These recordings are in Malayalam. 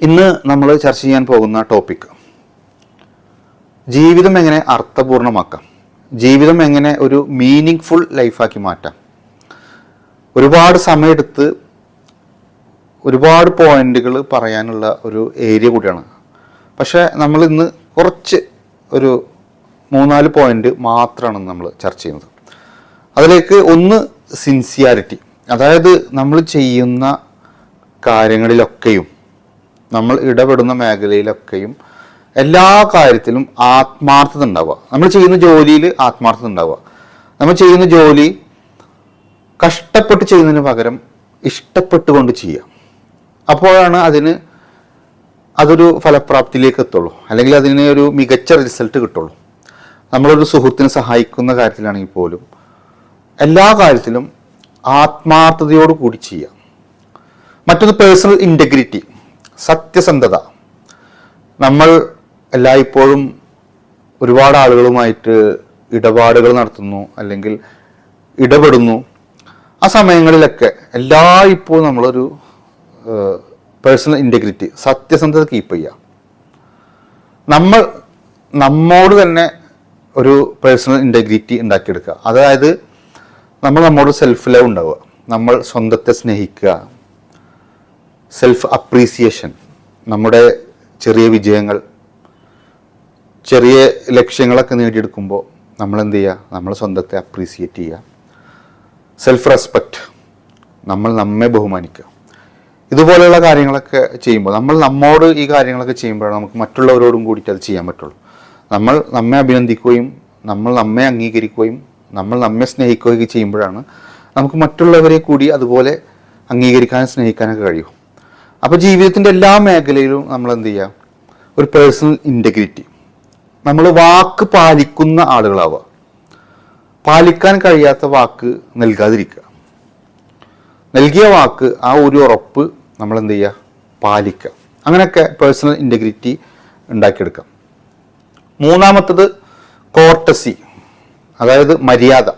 ഇന്ന് നമ്മൾ ചർച്ച ചെയ്യാൻ പോകുന്ന ടോപ്പിക് ജീവിതം എങ്ങനെ അർത്ഥപൂർണമാക്കാം? ജീവിതം എങ്ങനെ ഒരു മീനിങ് ഫുൾ ലൈഫാക്കി മാറ്റാം? ഒരുപാട് സമയമെടുത്ത് ഒരുപാട് പോയിന്റുകൾ പറയാനുള്ള ഒരു ഏരിയ കൂടിയാണ്. പക്ഷേ നമ്മൾ ഇന്ന് കുറച്ച് ഒരു മൂന്നാൽ പോയിന്റ് മാത്രമാണ് നമ്മൾ ചർച്ച ചെയ്യുന്നത്. അതിലേക്ക് ഒന്ന് സിൻസിയാരിറ്റി അതായത് നമ്മൾ ചെയ്യുന്ന കാര്യങ്ങളിലൊക്കെയും നമ്മൾ ഇടപെടുന്ന മേഖലയിലൊക്കെയും എല്ലാ കാര്യത്തിലും ആത്മാർത്ഥത ഉണ്ടാവുക. നമ്മൾ ചെയ്യുന്ന ജോലിയിൽ ആത്മാർത്ഥത ഉണ്ടാവുക. നമ്മൾ ചെയ്യുന്ന ജോലി കഷ്ടപ്പെട്ട് ചെയ്യുന്നതിന് പകരം ഇഷ്ടപ്പെട്ടുകൊണ്ട് ചെയ്യുക. അപ്പോഴാണ് അതിന് അതൊരു ഫലപ്രാപ്തിയിലേക്ക് എത്തുള്ളൂ. അല്ലെങ്കിൽ അതിന് ഒരു മികച്ച റിസൾട്ട് കിട്ടുള്ളൂ. നമ്മളൊരു സുഹൃത്തിനെ സഹായിക്കുന്ന കാര്യത്തിലാണെങ്കിൽ പോലും എല്ലാ കാര്യത്തിലും ആത്മാർത്ഥതയോട് കൂടി ചെയ്യുക. മറ്റൊന്ന് പേഴ്സണൽ ഇന്റഗ്രിറ്റി സത്യസന്ധത. നമ്മൾ എല്ലായ്പ്പോഴും ഒരുപാട് ആളുകളുമായിട്ട് ഇടപാടുകൾ നടത്തുന്നു അല്ലെങ്കിൽ ഇടപെടുന്നു. ആ സമയങ്ങളിലൊക്കെ എല്ലാ ഇപ്പോൾ നമ്മളൊരു പേഴ്സണൽ ഇന്റഗ്രിറ്റി സത്യസന്ധത കീപ്പ് ചെയ്യുക നമ്മൾ നമ്മോട് തന്നെ ഒരു പേഴ്സണൽ ഇന്റഗ്രിറ്റി ഉണ്ടാക്കിയെടുക്കുക. അതായത് നമ്മൾ നമ്മോട് സെൽഫ് ലവ് ഉണ്ടാവുക. നമ്മൾ സ്വന്തത്തെ സ്നേഹിക്കുക. സെൽഫ് അപ്രീസിയേഷൻ നമ്മുടെ ചെറിയ വിജയങ്ങൾ ചെറിയ ലക്ഷ്യങ്ങളൊക്കെ നേടിയെടുക്കുമ്പോൾ നമ്മൾ എന്ത് ചെയ്യുക നമ്മൾ സ്വന്തത്തെ അപ്രീസിയേറ്റ് ചെയ്യുക സെൽഫ് റെസ്പെക്റ്റ് നമ്മൾ നമ്മെ ബഹുമാനിക്കുക. ഇതുപോലെയുള്ള കാര്യങ്ങളൊക്കെ ചെയ്യുമ്പോൾ നമ്മൾ നമ്മോട് ഈ കാര്യങ്ങളൊക്കെ ചെയ്യുമ്പോഴാണ് നമുക്ക് മറ്റുള്ളവരോടും കൂടിയിട്ട് അത് ചെയ്യാൻ പറ്റുള്ളൂ. നമ്മൾ നമ്മെ അഭിനന്ദിക്കുകയും നമ്മൾ നമ്മെ അംഗീകരിക്കുകയും നമ്മൾ നമ്മെ സ്നേഹിക്കുകയൊക്കെ ചെയ്യുമ്പോഴാണ് നമുക്ക് മറ്റുള്ളവരെ കൂടി അതുപോലെ അംഗീകരിക്കാനും സ്നേഹിക്കാനൊക്കെ കഴിയും. അപ്പോൾ ജീവിതത്തിന്റെ എല്ലാ മേഖലയിലും നമ്മൾ എന്ത് ചെയ്യുക ഒരു പേഴ്സണൽ ഇന്റഗ്രിറ്റി നമ്മൾ വാക്ക് പാലിക്കുന്ന ആളുകളാവുക. പാലിക്കാൻ കഴിയാത്ത വാക്ക് നൽകാതിരിക്കുക. നൽകിയ വാക്ക് ആ ഒരു ഉറപ്പ് നമ്മൾ എന്ത് ചെയ്യുക പാലിക്കുക. അങ്ങനെയൊക്കെ പേഴ്സണൽ ഇന്റഗ്രിറ്റി ഉണ്ടാക്കിയെടുക്കാം. മൂന്നാമത്തത് കോർട്ടസി അതായത് മര്യാദ.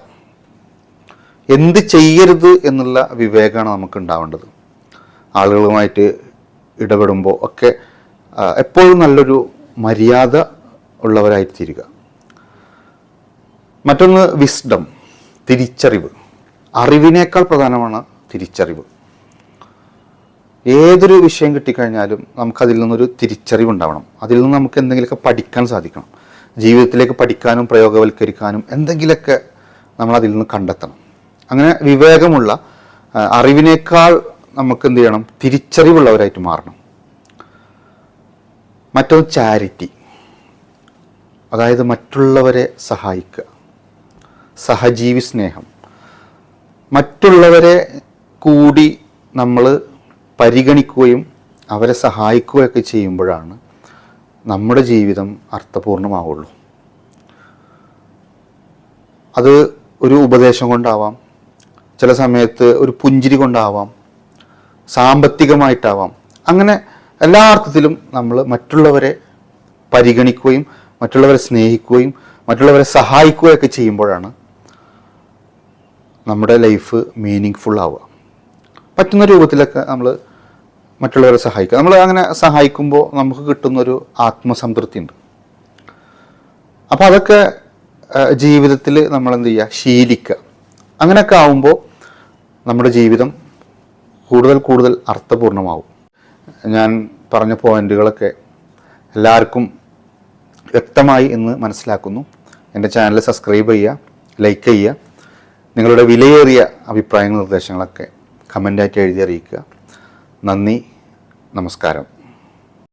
എന്ത് ചെയ്യരുത് എന്നുള്ള വിവേകമാണ് നമുക്ക് ഉണ്ടാവേണ്ടത്. ആളുകളുമായിട്ട് ഇടപെടുമ്പോൾ ഒക്കെ എപ്പോഴും നല്ലൊരു മര്യാദ ഉള്ളവരായിത്തീരുക. മറ്റൊന്ന് വിസ്ഡം തിരിച്ചറിവ്. അറിവിനേക്കാൾ പ്രധാനമാണ് തിരിച്ചറിവ്. ഏതൊരു വിഷയം കിട്ടിക്കഴിഞ്ഞാലും നമുക്കതിൽ നിന്നൊരു തിരിച്ചറിവ് ഉണ്ടാവണം അതിൽ നിന്ന് നമുക്ക് എന്തെങ്കിലുമൊക്കെ പഠിക്കാൻ സാധിക്കണം. ജീവിതത്തിലേക്ക് പഠിക്കാനും പ്രയോഗവൽക്കരിക്കാനും എന്തെങ്കിലുമൊക്കെ നമ്മൾ അതിൽ നിന്ന് കണ്ടെത്തണം. അങ്ങനെ വിവേകമുള്ള അറിവിനേക്കാൾ നമുക്ക് എന്ത് ചെയ്യണം തിരിച്ചറിവുള്ളവരായിട്ട് മാറണം. മറ്റൊന്ന് ചാരിറ്റി. അതായത് മറ്റുള്ളവരെ സഹായിക്കുക. സഹജീവി സ്നേഹം. മറ്റുള്ളവരെ കൂടി നമ്മൾ പരിഗണിക്കുകയും അവരെ സഹായിക്കുകയൊക്കെ ചെയ്യുമ്പോഴാണ് നമ്മുടെ ജീവിതം അർത്ഥപൂർണമാവുള്ളൂ. അത് ഒരു ഉപദേശം കൊണ്ടാവാം. ചില സമയത്ത് ഒരു പുഞ്ചിരി കൊണ്ടാവാം. സാമ്പത്തികമായിട്ടാവാം. അങ്ങനെ എല്ലാ അർത്ഥത്തിലും നമ്മൾ മറ്റുള്ളവരെ പരിഗണിക്കുകയും മറ്റുള്ളവരെ സ്നേഹിക്കുകയും മറ്റുള്ളവരെ സഹായിക്കുകയൊക്കെ ചെയ്യുമ്പോഴാണ് നമ്മുടെ ലൈഫ് മീനിങ് ഫുൾ ആവുക. പറ്റുന്ന രൂപത്തിലൊക്കെ നമ്മൾ മറ്റുള്ളവരെ സഹായിക്കുക. നമ്മൾ അങ്ങനെ സഹായിക്കുമ്പോൾ നമുക്ക് കിട്ടുന്നൊരു ആത്മസംതൃപ്തി ഉണ്ട് അപ്പോൾ അതൊക്കെ ജീവിതത്തിൽ നമ്മൾ എന്ത് ചെയ്യുക? ശീലിക്കുക. അങ്ങനെയൊക്കെ ആവുമ്പോൾ നമ്മുടെ ജീവിതം കൂടുതൽ കൂടുതൽ അർത്ഥപൂർണമാവും. ഞാൻ പറഞ്ഞ പോയിന്റുകളൊക്കെ എല്ലാവർക്കും വ്യക്തമായി എന്ന് മനസ്സിലാക്കുന്നു. എന്റെ ചാനൽ സബ്സ്ക്രൈബ് ചെയ്യുക ലൈക്ക് ചെയ്യുക നിങ്ങളുടെ വിലയേറിയ അഭിപ്രായങ്ങൾ നിർദ്ദേശങ്ങളൊക്കെ കമന്റായിട്ട് എഴുതി അറിയിക്കുക. നന്ദി നമസ്കാരം.